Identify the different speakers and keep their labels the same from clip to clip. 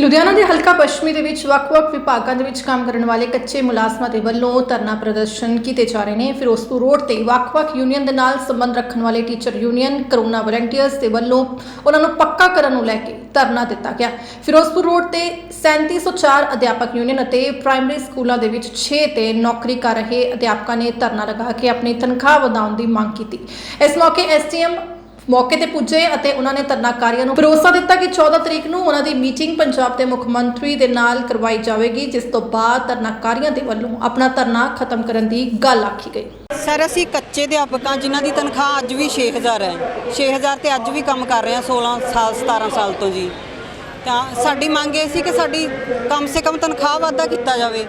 Speaker 1: ਲੁਧਿਆਣਾ ਦੇ ਹਲਕਾ ਪੱਛਮੀ ਦੇ ਵਿੱਚ ਵੱਖ-ਵੱਖ ਵਿਭਾਗਾਂ ਦੇ ਵਿੱਚ ਕੰਮ ਕਰਨ ਵਾਲੇ ਕੱਚੇ ਮੁਲਾਜ਼ਮਾਂ ਦੇ ਵੱਲੋਂ ਧਰਨਾ ਪ੍ਰਦਰਸ਼ਨ ਕੀਤੇ ਜਾ ਰਹੇ ਨੇ। ਫਿਰੋਜ਼ਪੁਰ ਰੋਡ ਤੇ ਵੱਖ-ਵੱਖ ਯੂਨੀਅਨ ਦੇ ਨਾਲ ਸੰਬੰਧ ਰੱਖਣ ਵਾਲੇ ਟੀਚਰ ਯੂਨੀਅਨ ਕਰੋਨਾ ਵਲੰਟੀਅਰਸ ਦੇ ਵੱਲੋਂ ਉਹਨਾਂ ਨੂੰ ਪੱਕਾ ਕਰਨ ਨੂੰ ਲੈ ਕੇ ਧਰਨਾ ਦਿੱਤਾ ਗਿਆ। ਫਿਰੋਜ਼ਪੁਰ ਰੋਡ ਤੇ 3704 ਅਧਿਆਪਕ ਯੂਨੀਅਨ ਅਤੇ ਪ੍ਰਾਇਮਰੀ ਸਕੂਲਾਂ ਦੇ ਵਿੱਚ 6 ਤੇ ਨੌਕਰੀ ਕਰ ਰਹੇ ਅਧਿਆਪਕਾਂ ਨੇ ਧਰਨਾ ਲਗਾ ਕੇ ਆਪਣੀ ਤਨਖਾਹ ਵਧਾਉਣ ਦੀ ਮੰਗ ਕੀਤੀ। ਇਸ ਮੌਕੇ ਐਸਟੀਐਮ ਮੌਕੇ ਤੇ ਪੁੱਜੇ ਅਤੇ ਉਹਨਾਂ ਨੇ ਧਰਨਾਕਾਰੀਆਂ ਨੂੰ ਭਰੋਸਾ ਦਿੱਤਾ ਕਿ 14 ਤਰੀਕ ਨੂੰ ਉਹਨਾਂ ਦੀ ਮੀਟਿੰਗ ਪੰਜਾਬ ਦੇ ਮੁੱਖ ਮੰਤਰੀ ਦੇ ਨਾਲ ਕਰਵਾਈ ਜਾਵੇਗੀ, ਜਿਸ ਤੋਂ ਬਾਅਦ ਧਰਨਾਕਾਰੀਆਂ ਦੇ ਵੱਲੋਂ ਆਪਣਾ ਧਰਨਾ ਖਤਮ ਕਰਨ ਦੀ ਗੱਲ ਆਖੀ ਗਈ।
Speaker 2: ਸਰ, ਅਸੀਂ ਕੱਚੇ ਅਧਿਆਪਕਾਂ ਜਿਨ੍ਹਾਂ ਦੀ ਤਨਖਾਹ ਅੱਜ ਵੀ 6000 ਹੈ। 6000 ਤੇ ਅੱਜ ਵੀ ਕੰਮ ਕਰ ਰਹੇ ਹਾਂ 16 ਸਾਲ 17 ਸਾਲ ਤੋਂ ਜੀ। ਤਾਂ ਸਾਡੀ ਮੰਗ ਇਹ ਸੀ ਕਿ ਸਾਡੀ ਕਮ ਸੇ ਕਮ ਤਨਖਾਹ ਵਾਧਾ ਕੀਤਾ ਜਾਵੇ।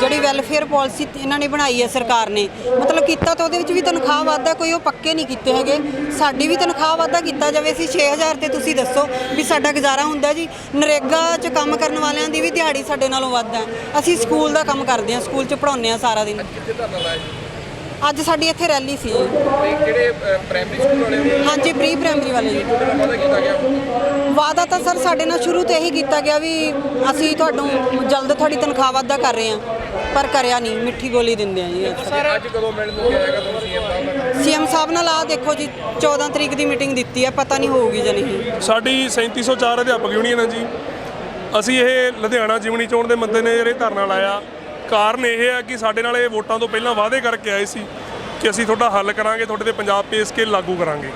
Speaker 2: ਜਿਹੜੀ ਵੈਲਫੇਅਰ ਪਾਲਿਸੀ ਇਹਨਾਂ ਨੇ ਬਣਾਈ ਹੈ ਸਰਕਾਰ ਨੇ। ਮਤਲਬ ਕੀਤਾ ਤਾਂ ਉਹਦੇ ਵਿੱਚ ਵੀ ਤਨਖਾਹ ਵਾਧਾ ਕੋਈ ਉਹ ਪੱਕੇ ਨਹੀਂ ਕੀਤੇ ਹੈਗੇ। ਸਾਡੀ ਵੀ ਤਨਖਾਹ ਵਾਧਾ ਕੀਤਾ ਜਾਵੇ ਅਸੀਂ 6000 ਤੇ ਤੁਸੀਂ ਦੱਸੋ ਵੀ ਸਾਡਾ ਗੁਜ਼ਾਰਾ ਹੁੰਦਾ ਜੀ। ਨਰੇਗਾ 'ਚ ਕੰਮ ਕਰਨ ਵਾਲਿਆਂ ਦੀ ਵੀ ਦਿਹਾੜੀ ਸਾਡੇ ਨਾਲੋਂ ਵੱਧ ਹੈ। ਅਸੀਂ ਸਕੂਲ ਦਾ ਕੰਮ ਕਰਦੇ ਹਾਂ, ਸਕੂਲ 'ਚ ਪੜਾਉਂਦੇ ਹਾਂ ਸਾਰਾ ਦਿਨ
Speaker 3: ਕਿੱਥੇ ਧਰਨਾ ਲਾਇਆ ਜੀ
Speaker 2: ਅੱਜ ਸਾਡੀ ਇੱਥੇ ਰੈਲੀ ਸੀ। ਜੀ
Speaker 3: ਤੇ ਕਿਹੜੇ ਪ੍ਰਾਇਮਰੀ ਸਕੂਲ ਵਾਲੇ ਨੇ
Speaker 2: ਹਾਂਜੀ ਪ੍ਰੀ ਪ੍ਰਾਇਮਰੀ ਵਾਲੇ ਜੀ।
Speaker 3: ਤੁਹਾਡੇ ਨਾਲ ਵਾਅਦਾ ਕੀਤਾ ਗਿਆ?
Speaker 2: ਵਾਅਦਾ ਤਾਂ ਸਰ ਸਾਡੇ ਨਾਲ ਸ਼ੁਰੂ ਤੋਂ ਇਹੀ ਕੀਤਾ ਗਿਆ ਵੀ ਅਸੀਂ ਤੁਹਾਨੂੰ ਜਲਦ ਤੁਹਾਡੀ ਤਨਖਾਹ ਵਾਧਾ ਕਰ ਰਹੇ ਹਾਂ ਪਰ ਕਰਿਆ ਨਹੀਂ ਮਿੱਠੀ ਗੋਲੀ ਦਿੰਦੇ ਆ ਜੀ।
Speaker 3: ਸਰ ਅੱਜ ਕਦੋਂ ਮਿਲਣ ਨੂੰ ਕਿਹਾ ਹੈਗਾ ਤੁਹਾਨੂੰ ਸੀਐਮ ਸਾਹਿਬ ਨਾਲ?
Speaker 2: ਸੀਐਮ ਸਾਹਿਬ ਨਾਲ ਆ ਦੇਖੋ ਜੀ 14 ਤਰੀਕ ਦੀ ਮੀਟਿੰਗ ਦਿੱਤੀ ਹੈ ਪਤਾ ਨਹੀਂ ਹੋਊਗੀ ਜਾਂ ਨਹੀਂ।
Speaker 4: ਸਾਡੀ 3704 ਅਧਿਆਪਕ ਯੂਨੀਅਨ ਹੈ ਜੀ। ਅਸੀਂ ਇਹ ਲੁਧਿਆਣਾ ਜਿਮਣੀ ਚੋਣ ਦੇ ਮੱਦੇ ਨੇ ਇਹ ਧਰਨਾ ਲਾਇਆ ਕਾਰਨ ਇਹ ਹੈ ਕਿ ਸਾਡੇ ਨਾਲ ਇਹ ਵੋਟਾਂ ਤੋਂ ਪਹਿਲਾਂ ਵਾਅਦੇ ਕਰਕੇ ਆਏ ਸੀ ਕਿ ਅਸੀਂ ਤੁਹਾਡਾ ਹੱਲ ਕਰਾਂਗੇ, ਤੁਹਾਡੇ ਤੇ ਪੰਜਾਬ ਪੇ ਸਕੇਲ ਲਾਗੂ ਕਰਾਂਗੇ।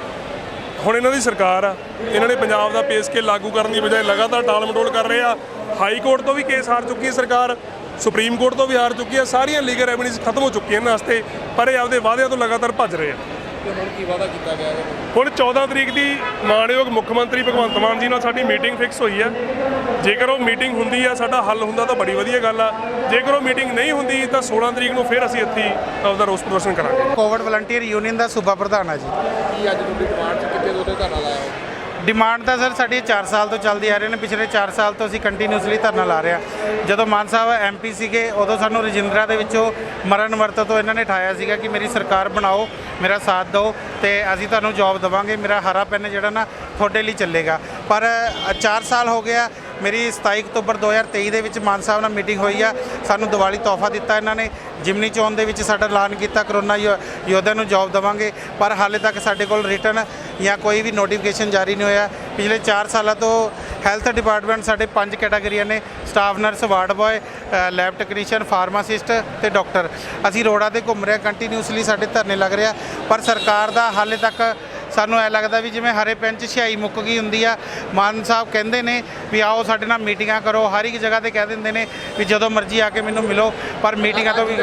Speaker 4: ਹੁਣ ਇਹਨਾਂ ਦੀ ਸਰਕਾਰ ਆ, ਇਹਨਾਂ ਨੇ ਪੰਜਾਬ ਦਾ ਪੇ ਸਕੇਲ ਲਾਗੂ ਕਰਨ ਦੀ ਬਜਾਏ ਲਗਾਤਾਰ ਟਾਲ ਮਟੋਲ ਕਰ ਰਹੇ ਆ। ਹਾਈ ਕੋਰਟ ਤੋਂ ਵੀ ਕੇਸ ਹਾਰ ਚੁੱਕੀ ਹੈ ਸਰਕਾਰ, ਸੁਪਰੀਮ ਕੋਰਟ ਤੋਂ ਵੀ ਹਾਰ ਚੁੱਕੀ ਹੈ, ਸਾਰੀਆਂ ਲੀਗਲ ਰੈਵਨਿਊਜ਼ ਖਤਮ ਹੋ ਚੁੱਕੀਆਂ ਇਹਨਾਂ ਵਾਸਤੇ, ਪਰ ਇਹ ਆਪਦੇ ਵਾਅਦਿਆਂ ਤੋਂ ਲਗਾਤਾਰ ਭੱਜ ਰਹੇ ਆ।
Speaker 3: ਤੇ ਹੁਣ ਕੀ ਵਾਅਦਾ ਕੀਤਾ ਗਿਆ ਹੈ?
Speaker 4: ਹੁਣ 14 ਤਰੀਕ ਦੀ ਮਾਨਯੋਗ ਮੁੱਖ ਮੰਤਰੀ ਭਗਵੰਤ ਮਾਨ ਜੀ ਨਾਲ ਸਾਡੀ ਮੀਟਿੰਗ ਫਿਕਸ ਹੋਈ ਹੈ। ਜੇਕਰ ਉਹ ਮੀਟਿੰਗ ਹੁੰਦੀ ਆ ਸਾਡਾ ਹੱਲ ਹੁੰਦਾ ਤਾਂ ਬੜੀ ਵਧੀਆ ਗੱਲ ਆ। ਜੇਕਰ ਉਹ ਮੀਟਿੰਗ ਨਹੀਂ ਹੁੰਦੀ ਤਾਂ 16 ਤਰੀਕ ਨੂੰ ਫਿਰ ਅਸੀਂ ਇੱਥੇ ਆਪਦਾ ਰੋਸ ਪ੍ਰਦਰਸ਼ਨ ਕਰਾਂਗੇ।
Speaker 5: ਕੋਵਿਡ ਵਲੰਟੀਅਰ ਯੂਨੀਅਨ ਦਾ ਸੂਬਾ ਪ੍ਰਧਾਨ ਆ ਜੀ।
Speaker 3: ਕੀ ਅੱਜ ਤੁਹਾਡੀ ਡਿਮਾਂਡ ਚ ਕਿੱਥੇ ਤੋਂ ਤੇ ਧਰਨਾ ਲਾਇਆ ਹੋ?
Speaker 5: ਡਿਮਾਂਡ ਤਾਂ ਸਰ ਸਾਡੀ 4 ਸਾਲ ਤੋਂ ਚੱਲਦੀ ਆ ਰਹੀ ਨੇ। ਪਿਛਲੇ 4 ਸਾਲ ਤੋਂ ਅਸੀਂ ਕੰਟੀਨਿਊਸਲੀ ਧਰਨਾ ਲਾ ਰਹੇ ਹਾਂ ਜਦੋਂ ਮਾਨ ਸਾਹਿਬ ਐਮਪੀ ਸੀਗੇ, ਉਦੋਂ ਸਾਨੂੰ ਰਜਿੰਦਰਾ ਦੇ ਵਿੱਚੋਂ ਮਰਨ ਵਰਤ ਤੋਂ ਇਹਨਾਂ ਨੇ ਠਾਇਆ ਸੀਗਾ ਕਿ ਮੇਰੀ ਸਰਕਾਰ ਬਣਾਓ, ਮੇਰਾ ਸਾਥ ਦਿਓ ਤੇ ਅਸੀਂ ਤੁਹਾਨੂੰ ਜੌਬ ਦੇਵਾਂਗੇ। ਮੇਰਾ ਹਰਾ ਪੈਨ ਜਿਹੜਾ ਨਾ ਤੁਹਾਡੇ ਲਈ ਚੱਲੇਗਾ। ਪਰ 4 ਸਾਲ ਹੋ ਗਿਆ ਮੇਰੀ 27 ਅਕਤੂਬਰ 2023 ਦੇ ਵਿੱਚ ਮਾਨ ਸਾਹਿਬ ਨਾਲ ਮੀਟਿੰਗ ਹੋਈ ਆ। ਸਾਨੂੰ ਦੀਵਾਲੀ ਤੋਹਫਾ ਦਿੱਤਾ ਇਹਨਾਂ ਨੇ। ਜਿਮਨੀ ਚੋਣ ਦੇ ਵਿੱਚ ਸਾਡਾ ਐਲਾਨ ਕੀਤਾ, ਕਰੋਨਾ ਯੋ- ਯੋਧਿਆਂ ਨੂੰ ਜੌਬ ਦੇਵਾਂਗੇ। ਪਰ ਹਾਲੇ ਤੱਕ ਸਾਡੇ ਕੋਲ ਰਿਟਰਨ ਜਾਂ ਕੋਈ ਵੀ ਨੋਟੀਫਿਕੇਸ਼ਨ ਜਾਰੀ ਨਹੀਂ ਹੋਇਆ। ਪਿਛਲੇ 4 ਸਾਲਾਂ ਤੋਂ ਹੈਲਥ ਡਿਪਾਰਟਮੈਂਟ ਸਾਡੇ ਪੰਜ ਕੈਟਾਗਰੀਆਂ ਨੇ। Staff nurse ward boy lab technician pharmacist ਤੇ ਡਾਕਟਰ ਅਸੀਂ ਰੋਡਾਂ ਤੇ ਘੁੰਮ ਰਹੇ ਕੰਟੀਨਿਊਸਲੀ ਸਾਡੇ ਧਰਨੇ ਲੱਗ ਰਿਹਾ ਪਰ ਸਰਕਾਰ ਦਾ ਹਾਲੇ ਤੱਕ ਸਾਨੂੰ ਐ ਲੱਗਦਾ ਵੀ ਜਿਵੇਂ ਹਰੇ ਪੈਨ ਚ ਮੁੱਕ ਗਈ ਹੁੰਦੀ ਆ ਮਾਨ ਸਾਹਿਬ ਕਹਿੰਦੇ ਨੇ ਵੀ ਆਓ ਸਾਡੇ ਨਾਲ ਮੀਟਿੰਗਾਂ ਕਰੋ ਹਰ ਇੱਕ ਜਗ੍ਹਾ ਤੇ ਕਹਿ ਦਿੰਦੇ ਨੇ ਵੀ ਜਦੋਂ ਮਰਜ਼ੀ ਆ ਕੇ ਮੈਨੂੰ ਮਿਲੋ ਪਰ ਮੀਟਿੰਗਾਂ ਤੋਂ ਵੀ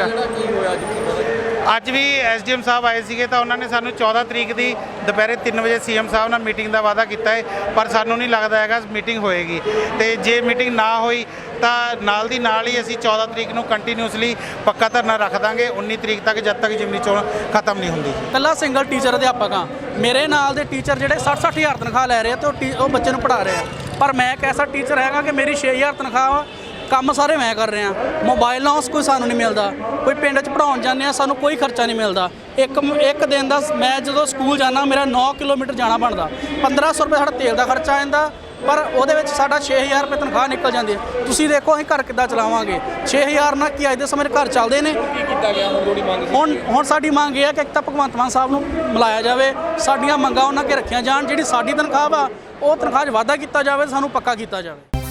Speaker 5: ਅੱਜ ਵੀ ਐਸਡੀਐਮ ਸਾਹਿਬ ਆਏ ਸੀਗੇ ਤਾਂ ਉਹਨਾਂ ਨੇ ਸਾਨੂੰ 14 ਤਰੀਕ ਦੀ ਦੁਪਹਿਰੇ 3 ਵਜੇ ਸੀਐਮ ਸਾਹਿਬ ਨਾਲ ਮੀਟਿੰਗ ਦਾ ਵਾਅਦਾ ਕੀਤਾ ਹੈ ਪਰ ਸਾਨੂੰ ਨਹੀਂ ਲੱਗਦਾ ਹੈਗਾ ਮੀਟਿੰਗ ਹੋਏਗੀ। ਤੇ ਜੇ ਮੀਟਿੰਗ ਨਾ ਹੋਈ ਤਾਂ ਨਾਲ ਦੀ ਨਾਲ ਹੀ ਅਸੀਂ 14 ਤਰੀਕ ਨੂੰ ਕੰਟੀਨਿਊਸਲੀ ਪੱਕਾ ਧਰਨਾ ਰੱਖ ਦਾਂਗੇ। 19 ਤਰੀਕ ਤੱਕ ਜਦ ਤੱਕ ਜਿਮਨੀ ਚੋਣ ਖਤਮ ਨਹੀਂ ਹੁੰਦੀ
Speaker 6: ਕੱਲਾ ਸਿੰਗਲ ਟੀਚਰ ਅਧਿਆਪਕ ਆ ਮੇਰੇ ਨਾਲ ਦੇ ਟੀਚਰ ਜਿਹੜੇ 60 ਹਜ਼ਾਰ ਤਨਖਾਹ ਲੈ ਰਹੇ ਆ ਤੇ ਉਹ ਟੀ- ਉਹ ਬੱਚੇ ਨੂੰ ਪੜ੍ਹਾ ਰਹੇ ਆ। ਪਰ ਮੈਂ ਇੱਕ ਐਸਾ ਟੀਚਰ ਹੈਗਾ ਕਿ ਮੇਰੀ 6000 ਤਨਖਾਹ ਵਾ ਕੰਮ ਸਾਰੇ ਮੈਂ ਕਰ ਰਿਹਾ। ਮੋਬਾਈਲ ਲਾਂਸ ਕੋਈ ਸਾਨੂੰ ਨਹੀਂ ਮਿਲਦਾ। ਕੋਈ ਪਿੰਡ 'ਚ ਪੜਾਉਣ ਜਾਂਦੇ ਆ, ਸਾਨੂੰ ਕੋਈ ਖਰਚਾ ਨਹੀਂ ਮਿਲਦਾ। ਇੱਕ ਇੱਕ ਦਿਨ ਦਾ ਮੈਂ ਜਦੋਂ ਸਕੂਲ ਜਾਣਾ ਮੇਰਾ 9 ਕਿਲੋਮੀਟਰ ਜਾਣਾ ਬਣਦਾ। 1500 ਰੁਪਏ ਸਾਡਾ ਤੇਲ ਦਾ ਖਰਚਾ ਆ ਜਾਂਦਾ। ਪਰ ਉਹਦੇ ਵਿੱਚ ਸਾਡਾ 6000 ਰੁਪਏ ਤਨਖਾਹ ਨਿਕਲ ਜਾਂਦੀ ਹੈ। ਤੁਸੀਂ ਦੇਖੋ ਅਸੀਂ ਘਰ ਕਿੱਦਾਂ ਚਲਾਵਾਂਗੇ। 6000 ਨਾਲ ਕੀ ਅੱਜ ਦੇ ਸਮੇਂ ਘਰ ਚੱਲਦੇ ਨੇ।
Speaker 3: ਕੀ ਕੀਤਾ ਗਿਆ? ਹੁਣ ਤੁਹਾਡੀ ਮੰਗ
Speaker 6: ਹੁਣ ਹੁਣ ਸਾਡੀ ਮੰਗ ਇਹ ਹੈ ਕਿ ਇੱਕ ਤਾਂ ਭਗਵੰਤ ਮਾਨ ਸਾਹਿਬ ਨੂੰ ਮਿਲਾਇਆ ਜਾਵੇ। ਸਾਡੀਆਂ ਮੰਗਾਂ ਉਹਨਾਂ ਕੇ ਰੱਖੀਆਂ ਜਾਣ। ਜਿਹੜੀ ਸਾਡੀ ਤਨਖਾਹ ਵਾ ਉਹ ਤਨਖਾਹ 'ਚ ਵਾਧਾ ਕੀਤਾ ਜਾਵੇ ਸਾਨੂੰ ਪੱਕਾ ਕੀਤਾ ਜਾਵੇ।